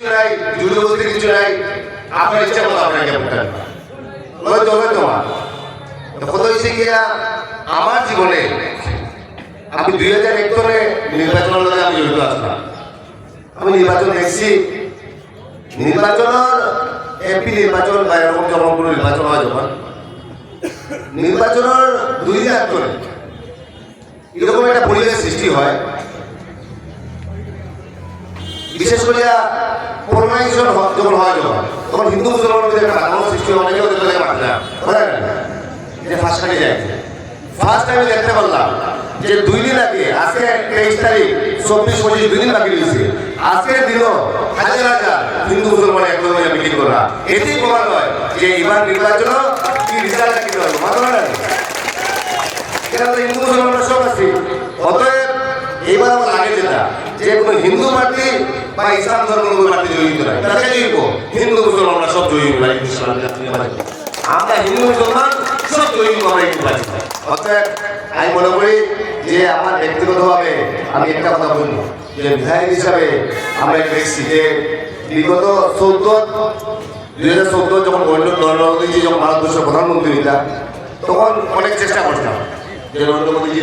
নাই জুড়ে কিছু নাই। আপনার ইচ্ছা মতো আপনাকে ভোটার হয়তো হয়তো। মা কত হয়েছে গিয়া আমার জীবনে আমি দুই হাজার এক তলে নির্বাচনের আমি জড়িত আসলাম আমি নির্বাচন দেখছি। নির্বাচনের এমপি নির্বাচন বা এরকম যখন কোনো নির্বাচন হয় যখন, নির্বাচনের দুই করে এরকম একটা পরিবেশ সৃষ্টি হয়। বিশেষ করে পরমাইশন যখন হয় যখন, তখন হিন্দু মুসলমানের একটা বাধানো সৃষ্টি হয় অনেকে ওদের থেকে বাধা হয় যে ফার্স্ট কাটে যায় ফার্স্ট টাইমে দেখতে পারলাম যে দুই দিন আগে, আজকে তেইশ তারিখ, চব্বিশ পঁচিশ দুই দিন বাকি রয়েছে। আজকের দিনও হাজার হাজার হিন্দু মুসলমান একদম মিটিং করা এতেই প্রমাণ হয় যে এবার নির্বাচন কি রেজাল্ট কি হবে মাত্র এরা তো হিন্দু মুসলমানরা সব আছে। অতএব এইবার আমার লাগে যেটা, যে কোনো হিন্দু পার্টি বা ইসলাম ধর্ম কোনো পার্টি জড়িত নাই। তাকে জড়িত? হিন্দু মুসলমানরা সব জড়িত নাই আমরা হিন্দু, মুসলমান, সব জড়িত আমরা হিন্দু পার্টি অতএব আমি মনে করি যে আমার ব্যক্তিগতভাবে আমি একটা কথা বলব, যে বিধায়ক হিসাবে আমরা দেখছি যে বিগত চৌদ্দ, দুই হাজার চৌদ্দ যখন নরেন্দ্র মোদীজি যখন ভারতবর্ষের প্রধানমন্ত্রী হইতা তখন অনেক চেষ্টা করতাম যে নরেন্দ্র মোদীজি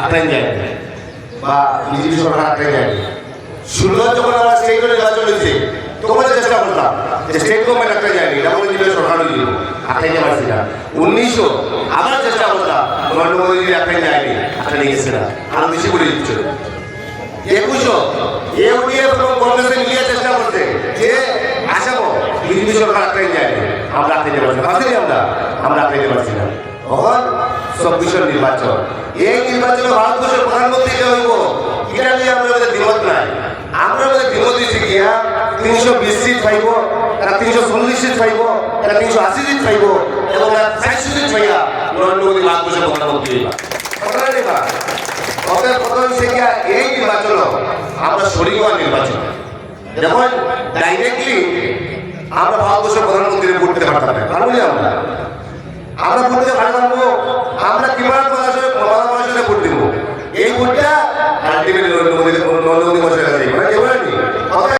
আটকাই যায় বা বিজেপি সরকার আটকাই যায় ষোলো যখন আমার স্টেট নির্বাচন হয়েছে তখন চেষ্টা করতাম যে স্টেট গভর্নমেন্ট আটকাই যায়নি ডাবল ইঞ্জিনিয়ার সরকার হয়েছিল আটকাই যাওয়ার ছিল উনিশশো আবার চেষ্টা করতাম নরেন্দ্র মোদীজি আটকাই যায়নি আটকাই গেছে না আরও বেশি করে দিচ্ছিল একুশো ইউডিএফ এবং কংগ্রেসে মিলিয়ে চেষ্টা করতে যে আসামো বিজেপি সরকার আটকাই যায়নি আমরা পারছি না পারছি। না আমরা আমরা আটকাইতে পারছি না। তখন চব্বিশের নির্বাচন। এই নির্বাচনে ভারতবর্ষের প্রধানমন্ত্রী কে হইব? এটা নিয়ে আমাদের দ্বিমত নাই আমরা আমাদের দ্বিমত দিয়েছি গিয়া তিনশো বিশ সিট পাইব তারা তিনশো চল্লিশ সিট পাইব তারা তিনশো আশি সিট পাইব, এবং তারা চারশো সিট পাইয়া নরেন্দ্র মোদী প্রধানমন্ত্রী এই নির্বাচন। আমরা ডাইরেক্টলি আমরা ভারতবর্ষের প্রধানমন্ত্রী ভোট না। আমরা। আমরা আমরা কিমান প্রশাসনে প্রধান প্রশাসনে ভোট দিব? এই ভোটটা আলটিমেটলি